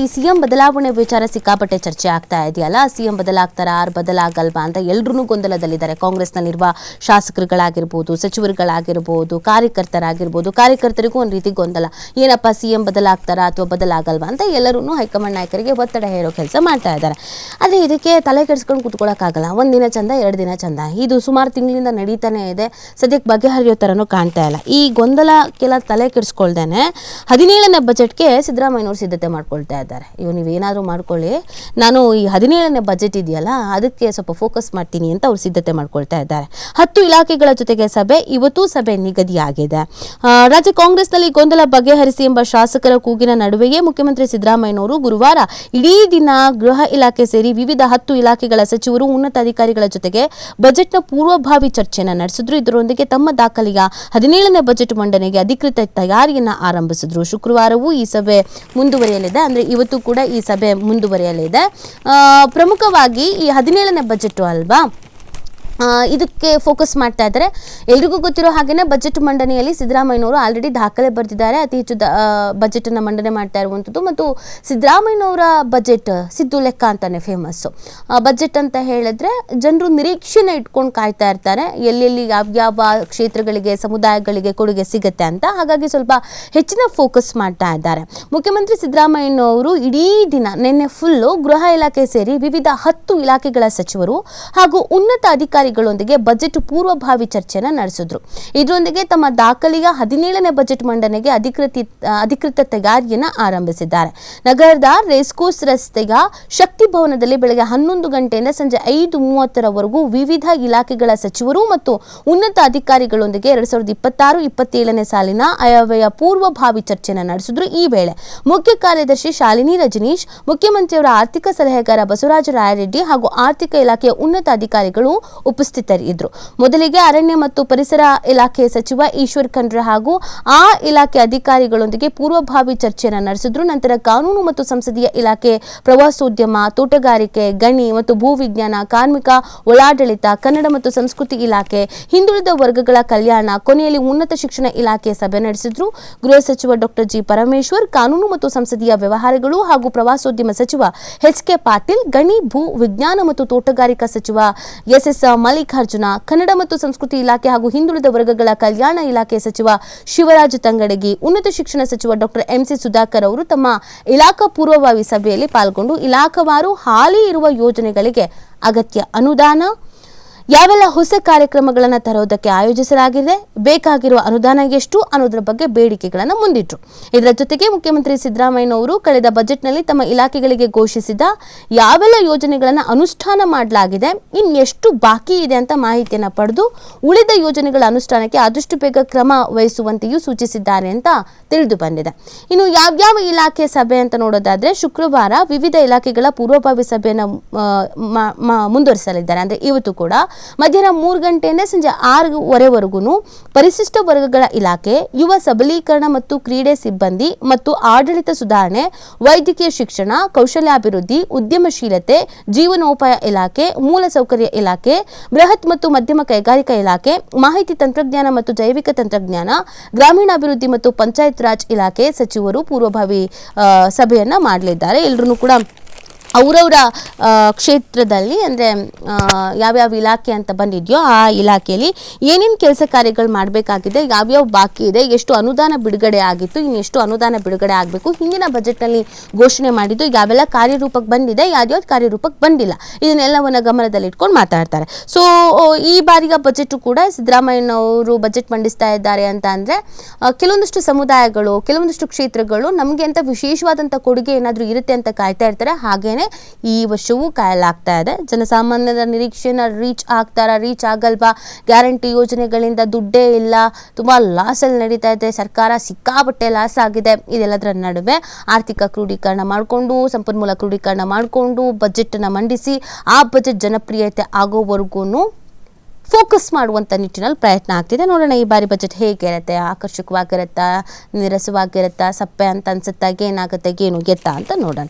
ಈ ಸಿಎಂ ಬದಲಾವಣೆ ವಿಚಾರ ಸಿಕ್ಕಾಪಟ್ಟೆ ಚರ್ಚೆ ಆಗ್ತಾ ಇದೆಯಲ್ಲ? ಸಿಎಂ ಬದಲಾಗ್ತಾರ? ಆರ್ ಬದಲಾಗಲ್ವಾ ಅಂತ ಎಲ್ರೂ ಗೊಂದಲದಲ್ಲಿದ್ದಾರೆ. ಕಾಂಗ್ರೆಸ್ನಲ್ಲಿರುವ ಶಾಸಕರುಗಳಾಗಿರ್ಬೋದು, ಸಚಿವರುಗಳಾಗಿರ್ಬೋದು, ಕಾರ್ಯಕರ್ತರಾಗಿರ್ಬೋದು, ಕಾರ್ಯಕರ್ತರಿಗೂ ಒಂದು ರೀತಿ ಗೊಂದಲ. ಏನಪ್ಪ, ಸಿಎಂ ಬದಲಾಗ್ತಾರಾ ಅಥವಾ ಬದಲಾಗಲ್ವಾ ಅಂತ ಎಲ್ಲರೂ ಹೈಕಮಾಂಡ್ ನಾಯಕರಿಗೆ ಒತ್ತಡ ಹೇರೋ ಕೆಲಸ ಮಾಡ್ತಾ ಇದ್ದಾರೆ. ಆದರೆ ಇದಕ್ಕೆ ತಲೆ ಕೆಡಿಸ್ಕೊಂಡು ಕೂತ್ಕೊಳ್ಳೋಕ್ಕಾಗಲ್ಲ ಒಂದು ದಿನ ಚಂದ, ಎರಡು ದಿನ ಚಂದ. ಇದು ಸುಮಾರು ತಿಂಗಳಿಂದ ನಡೀತಾನೆ ಇದೆ. ಸದ್ಯಕ್ಕೆ ಬಗೆಹರಿಯೋ ಥರನೂ ಕಾಣ್ತಾ ಇಲ್ಲ. ಈ ಗೊಂದಲಕ್ಕೆಲ್ಲ ತಲೆ ಕೆಡಿಸ್ಕೊಳ್ದೇನೆ ಹದಿನೇಳನೇ ಬಜೆಟ್ಗೆ ಸಿದ್ದರಾಮಯ್ಯನವರು ಸಿದ್ಧತೆ ಮಾಡ್ಕೊಳ್ತಾ ಇದ್ದಾರೆ. ಇವು ನೀವೇನಾದರೂ ಮಾಡ್ಕೊಳ್ಳಿ. ನಾನು ಈ ಹದಿನೇಳನೇ ಬಜೆಟ್ ಇದೆಯಲ್ಲ, ಅದಕ್ಕೆ ಸ್ವಲ್ಪ ಫೋಕಸ್ ಮಾಡ್ತೀನಿ ಅಂತ ಅವ್ರು ಸಿದ್ಧತೆ ಮಾಡ್ಕೊಳ್ತಾ ಇದ್ದಾರೆ. ಹತ್ತು ಇಲಾಖೆಗಳ ಜೊತೆಗೆ ಸಭೆ, ಇವತ್ತು ಸಭೆ ನಿಗದಿಯಾಗಿದೆ. ರಾಜ್ಯ ಕಾಂಗ್ರೆಸ್ನಲ್ಲಿ ಗೊಂದಲ ಬಗೆಹರಿಸಿ ಎಂಬ ಶಾಸಕರ ಕೂಗಿನ ನಡುವೆಯೇ ಮುಖ್ಯಮಂತ್ರಿ ಸಿದ್ದರಾಮಯ್ಯನವರು ಗುರುವಾರ ಇಡೀ ದಿನ ಗೃಹ ಇಲಾಖೆ ಸೇರಿ ವಿವಿಧ ಹತ್ತು ಇಲಾಖೆಗಳ ಸಚಿವರು, ಉನ್ನತ ಅಧಿಕಾರಿಗಳ ಜೊತೆಗೆ ಬಜೆಟ್ನ ಪೂರ್ವಭಾವಿ ಚರ್ಚೆಯನ್ನು ನಡೆಸಿದ್ರು. ಇದರೊಂದಿಗೆ ತಮ್ಮ ದಾಖಲೆಯ ಹದಿನೇಳನೇ ಬಜೆಟ್ ಮಂಡನೆಗೆ ಅಧಿಕೃತ ತಯಾರಿಯನ್ನ ಆರಂಭಿಸಿದ್ರು. ಶುಕ್ರವಾರವೂ ಈ ಸಭೆ ಮುಂದುವರಿಯಲಿದೆ. ಅಂದ್ರೆ ಇವತ್ತು ಕೂಡ ಈ ಸಭೆ ಮುಂದುವರಿಯಲಿದೆ. ಪ್ರಮುಖವಾಗಿ ಈ ಹದಿನೇಳನೇ ಬಜೆಟ್ ಅಲ್ವಾ? ಇದಕ್ಕೆ ಫೋಕಸ್ ಮಾಡ್ತಾ ಇದ್ದಾರೆ. ಎಲ್ರಿಗೂ ಗೊತ್ತಿರೋ ಹಾಗೇನೆ ಬಜೆಟ್ ಮಂಡನೆಯಲ್ಲಿ ಸಿದ್ದರಾಮಯ್ಯನವರು ಆಲ್ರೆಡಿ ದಾಖಲೆ ಬರೆದಿದ್ದಾರೆ. ಅತಿ ಹೆಚ್ಚು ಬಜೆಟ್ ಅನ್ನ ಮಂಡನೆ ಮಾಡ್ತಾ ಇರುವಂಥದ್ದು ಮತ್ತು ಸಿದ್ದರಾಮಯ್ಯನವರ ಬಜೆಟ್ ಸಿದ್ದು ಲೆಕ್ಕ ಅಂತಾನೆ ಫೇಮಸ್ಸು ಬಜೆಟ್ ಅಂತ ಹೇಳಿದ್ರೆ ಜನರು ನಿರೀಕ್ಷೆನ ಇಟ್ಕೊಂಡು ಕಾಯ್ತಾ ಇರ್ತಾರೆ. ಎಲ್ಲೆಲ್ಲಿ ಯಾವ್ಯಾವ ಕ್ಷೇತ್ರಗಳಿಗೆ, ಸಮುದಾಯಗಳಿಗೆ ಕೊಡುಗೆ ಸಿಗುತ್ತೆ ಅಂತ. ಹಾಗಾಗಿ ಸ್ವಲ್ಪ ಹೆಚ್ಚಿನ ಫೋಕಸ್ ಮಾಡ್ತಾ ಇದ್ದಾರೆ. ಮುಖ್ಯಮಂತ್ರಿ ಸಿದ್ದರಾಮಯ್ಯನವರು ಇಡೀ ದಿನ ನಿನ್ನೆ ಫುಲ್ಲು ಗೃಹ ಇಲಾಖೆ ಸೇರಿ ವಿವಿಧ ಹತ್ತು ಇಲಾಖೆಗಳ ಸಚಿವರು ಹಾಗೂ ಉನ್ನತ ಅಧಿಕಾರಿಗಳೊಂದಿಗೆ ಬಜೆಟ್ ಪೂರ್ವಭಾವಿ ಚರ್ಚೆಯನ್ನು ನಡೆಸಿದ್ರು. ಇದರೊಂದಿಗೆ ತಮ್ಮ ದಾಖಲೆಯ ಹದಿನೇಳನೇ ಬಜೆಟ್ ಮಂಡನೆಗೆ ಅಧಿಕೃತ ಅಧಿಕೃತ ತಯಾರಿಯನ್ನು ಆರಂಭಿಸಿದ್ದಾರೆ. ನಗರದ ರೇಸ್ಕೋರ್ಸ್ ರಸ್ತೆಯ ಶಕ್ತಿ ಭವನದಲ್ಲಿ ಬೆಳಗ್ಗೆ ಹನ್ನೊಂದು ಗಂಟೆಯಿಂದ ಸಂಜೆ ಐದು ಮೂವತ್ತರವರೆಗೂ ವಿವಿಧ ಇಲಾಖೆಗಳ ಸಚಿವರು ಮತ್ತು ಉನ್ನತ ಅಧಿಕಾರಿಗಳೊಂದಿಗೆ ಎರಡ್ ಸಾವಿರದ ಇಪ್ಪತ್ತಾರು, ಇಪ್ಪತ್ತೇಳನೇ ಸಾಲಿನ ಆಯವ್ಯಯ ಪೂರ್ವಭಾವಿ ಚರ್ಚೆಯನ್ನು ನಡೆಸಿದ್ರು ಈ ವೇಳೆ. ಮುಖ್ಯ ಕಾರ್ಯದರ್ಶಿ ಶಾಲಿನಿ ರಜನೀಶ್, ಮುಖ್ಯಮಂತ್ರಿಯವರ ಆರ್ಥಿಕ ಸಲಹೆಗಾರ ಬಸವರಾಜ ರಾಯರೆಡ್ಡಿ ಹಾಗೂ ಆರ್ಥಿಕ ಇಲಾಖೆಯ ಉನ್ನತ ಅಧಿಕಾರಿಗಳು ಉಪಸ್ಥಿತರಿದ್ದರು. ಮೊದಲಿಗೆ ಅರಣ್ಯ ಮತ್ತು ಪರಿಸರ ಇಲಾಖೆ ಸಚಿವ ಈಶ್ವರ್ ಖಂಡ್ರೆ ಹಾಗೂ ಆ ಇಲಾಖೆ ಅಧಿಕಾರಿಗಳೊಂದಿಗೆ ಪೂರ್ವಭಾವಿ ಚರ್ಚೆಯನ್ನು ನಡೆಸಿದ್ರು. ನಂತರ ಕಾನೂನು ಮತ್ತು ಸಂಸದೀಯ ಇಲಾಖೆ ಪ್ರವಾಸೋದ್ಯಮ, ತೋಟಗಾರಿಕೆ, ಗಣಿ ಮತ್ತು ಭೂವಿಜ್ಞಾನ ಕಾರ್ಮಿಕ, ಒಳಾಡಳಿತ, ಕನ್ನಡ ಮತ್ತು ಸಂಸ್ಕೃತಿ ಇಲಾಖೆ, ಹಿಂದುಳಿದ ವರ್ಗಗಳ ಕಲ್ಯಾಣ, ಕೊನೆಯಲ್ಲಿ ಉನ್ನತ ಶಿಕ್ಷಣ ಇಲಾಖೆ ಸಭೆ ನಡೆಸಿದ್ರು. ಗೃಹ ಸಚಿವ ಡಾಕ್ಟರ್ ಜಿ ಪರಮೇಶ್ವರ್, ಕಾನೂನು ಮತ್ತು ಸಂಸದೀಯ ವ್ಯವಹಾರಗಳು ಹಾಗೂ ಪ್ರವಾಸೋದ್ಯಮ ಸಚಿವ ಎಚ್ ಕೆ ಪಾಟೀಲ್, ಗಣಿ, ಭೂ ವಿಜ್ಞಾನ ಮತ್ತು ತೋಟಗಾರಿಕಾ ಸಚಿವ ಎಸ್ ಎಸ್ ಮಲ್ಲಿಕಾರ್ಜುನ, ಕನ್ನಡ ಮತ್ತು ಸಂಸ್ಕೃತಿ ಇಲಾಖೆ ಹಾಗೂ ಹಿಂದುಳಿದ ವರ್ಗಗಳ ಕಲ್ಯಾಣ ಇಲಾಖೆ ಸಚಿವ ಶಿವರಾಜ ತಂಗಡಗಿ, ಉನ್ನತ ಶಿಕ್ಷಣ ಸಚಿವ ಡಾಕ್ಟರ್ ಎಂಸಿ ಸುಧಾಕರ್ ಅವರು ತಮ್ಮ ಇಲಾಖಾ ಪೂರ್ವಭಾವಿ ಸಭೆಯಲ್ಲಿ ಪಾಲ್ಗೊಂಡು ಇಲಾಖಾವಾರು ಹಾಲಿ ಇರುವ ಯೋಜನೆಗಳಿಗೆ ಅಗತ್ಯ ಅನುದಾನ ಯಾವೆಲ್ಲ ಹೊಸ ಕಾರ್ಯಕ್ರಮಗಳನ್ನು ತರೋದಕ್ಕೆ ಆಯೋಜಿಸಲಾಗಿದೆ? ಬೇಕಾಗಿರುವ ಅನುದಾನ ಎಷ್ಟು? ಅನ್ನೋದ್ರ ಬಗ್ಗೆ ಬೇಡಿಕೆಗಳನ್ನು ಮುಂದಿಟ್ಟರು ಇದರ ಜೊತೆಗೆ ಮುಖ್ಯಮಂತ್ರಿ ಸಿದ್ದರಾಮಯ್ಯನವರು ಕಳೆದ ಬಜೆಟ್ನಲ್ಲಿ ತಮ್ಮ ಇಲಾಖೆಗಳಿಗೆ ಘೋಷಿಸಿದ ಯಾವೆಲ್ಲ ಯೋಜನೆಗಳನ್ನು ಅನುಷ್ಠಾನ ಮಾಡಲಾಗಿದೆ, ಇನ್ನೆಷ್ಟು ಬಾಕಿ ಇದೆ ಅಂತ ಮಾಹಿತಿಯನ್ನು ಪಡೆದು ಉಳಿದ ಯೋಜನೆಗಳ ಅನುಷ್ಠಾನಕ್ಕೆ ಆದಷ್ಟು ಬೇಗ ಕ್ರಮ ವಹಿಸುವಂತೆಯೂ ಸೂಚಿಸಿದ್ದಾರೆ ಅಂತ ತಿಳಿದು ಬಂದಿದೆ. ಇನ್ನು ಯಾವ್ಯಾವ ಇಲಾಖೆ ಸಭೆ ಅಂತ ನೋಡೋದಾದ್ರೆ ಶುಕ್ರವಾರ ವಿವಿಧ ಇಲಾಖೆಗಳ ಪೂರ್ವಭಾವಿ ಸಭೆಯನ್ನು ಮುಂದುವರಿಸಲಿದ್ದಾರೆ. ಅಂದ್ರೆ ಇವತ್ತು ಕೂಡ ಮಧ್ಯಾಹ್ನ ಮೂರು ಗಂಟೆಯಿಂದ ಸಂಜೆ ಆರೂವರೆವರೆಗೂ ಪರಿಶಿಷ್ಟ ವರ್ಗಗಳ ಇಲಾಖೆ, ಯುವ ಸಬಲೀಕರಣ ಮತ್ತು ಕ್ರೀಡೆ ಸಿಬ್ಬಂದಿ ಮತ್ತು ಆಡಳಿತ ಸುಧಾರಣೆ, ವೈದ್ಯಕೀಯ ಶಿಕ್ಷಣ, ಕೌಶಲ್ಯಾಭಿವೃದ್ಧಿ, ಉದ್ಯಮಶೀಲತೆ, ಜೀವನೋಪಾಯ ಇಲಾಖೆ, ಮೂಲಸೌಕರ್ಯ ಇಲಾಖೆ, ಬೃಹತ್ ಮತ್ತು ಮಧ್ಯಮ ಕೈಗಾರಿಕಾ ಇಲಾಖೆ, ಮಾಹಿತಿ ತಂತ್ರಜ್ಞಾನ ಮತ್ತು ಜೈವಿಕ ತಂತ್ರಜ್ಞಾನ, ಗ್ರಾಮೀಣಾಭಿವೃದ್ಧಿ ಮತ್ತು ಪಂಚಾಯತ್ ರಾಜ್ ಇಲಾಖೆ ಸಚಿವರು ಪೂರ್ವಭಾವಿ ಸಭೆಯನ್ನು ಮಾಡಲಿದ್ದಾರೆ. ಎಲ್ಲರೂ ಕೂಡ ಅವರವರ ಕ್ಷೇತ್ರದಲ್ಲಿ ಅಂದರೆ ಯಾವ್ಯಾವ ಇಲಾಖೆ ಅಂತ ಬಂದಿದೆಯೋ ಆ ಇಲಾಖೆಯಲ್ಲಿ ಏನೇನು ಕೆಲಸ ಕಾರ್ಯಗಳು ಮಾಡಬೇಕಾಗಿದೆ, ಯಾವ್ಯಾವ ಬಾಕಿ ಇದೆ, ಎಷ್ಟು ಅನುದಾನ ಬಿಡುಗಡೆ ಆಗಿತ್ತು ಇನ್ನು ಎಷ್ಟು ಅನುದಾನ ಬಿಡುಗಡೆ ಆಗಬೇಕು, ಹಿಂದಿನ ಬಜೆಟ್ನಲ್ಲಿ ಘೋಷಣೆ ಮಾಡಿದ್ದು ಯಾವೆಲ್ಲ ಕಾರ್ಯರೂಪಕ್ಕೆ ಬಂದಿದೆ ಯಾವ್ಯಾವ್ದು ಕಾರ್ಯರೂಪಕ್ಕೆ ಬಂದಿಲ್ಲ, ಇದನ್ನೆಲ್ಲವನ್ನು ಗಮನದಲ್ಲಿಟ್ಕೊಂಡು ಮಾತಾಡ್ತಾರೆ. ಸೊ ಈ ಬಾರಿಯ ಬಜೆಟ್ ಕೂಡ ಸಿದ್ದರಾಮಯ್ಯನವರು ಬಜೆಟ್ ಮಂಡಿಸ್ತಾ ಇದ್ದಾರೆ ಅಂತ ಅಂದರೆ ಕೆಲವೊಂದಿಷ್ಟು ಸಮುದಾಯಗಳು, ಕೆಲವೊಂದಿಷ್ಟು ಕ್ಷೇತ್ರಗಳು ನಮಗೆ ಅಂತ ವಿಶೇಷವಾದಂಥ ಕೊಡುಗೆ ಏನಾದರೂ ಇರುತ್ತೆ ಅಂತ ಕಾಯ್ತಾ ಇರ್ತಾರೆ, ಹಾಗೇನೆ ಈ ವರ್ಷವೂ ಕಾಯಲಾಗ್ತಾ ಇದೆ. ಜನಸಾಮಾನ್ಯರ ನಿರೀಕ್ಷೆನ ರೀಚ್ ಆಗ್ತಾರ? ರೀಚ್ ಆಗಲ್ವಾ? ಗ್ಯಾರಂಟಿ ಯೋಜನೆಗಳಿಂದ ದುಡ್ಡೇ ಇಲ್ಲ. ತುಂಬ ಲಾಸಲ್ಲಿ ನಡೀತಾ ಇದೆ. ಸರ್ಕಾರ ಸಿಕ್ಕಾಪಟ್ಟೆ ಲಾಸ್ ಆಗಿದೆ. ಇದೆಲ್ಲದರ ನಡುವೆ ಆರ್ಥಿಕ ಕ್ರೋಢೀಕರಣ ಮಾಡಿಕೊಂಡು, ಸಂಪನ್ಮೂಲ ಕ್ರೋಢೀಕರಣ ಮಾಡಿಕೊಂಡು ಬಜೆಟನ್ನು ಮಂಡಿಸಿ, ಆ ಬಜೆಟ್ ಜನಪ್ರಿಯತೆ ಆಗೋವರೆಗೂ ಫೋಕಸ್ ಮಾಡುವಂಥ ನಿಟ್ಟಿನಲ್ಲಿ ಪ್ರಯತ್ನ ಆಗ್ತಿದೆ. ನೋಡೋಣ ಈ ಬಾರಿ ಬಜೆಟ್ ಹೇಗಿರುತ್ತೆ? ಆಕರ್ಷಕವಾಗಿರುತ್ತಾ? ನಿರಸವಾಗಿರುತ್ತಾ? ಸಪ್ಪೆ ಅಂತ ಅನ್ಸುತ್ತಾ? ಏನಾಗುತ್ತೆ? ಏನು ಗೆತ್ತ ಅಂತ ನೋಡೋಣ.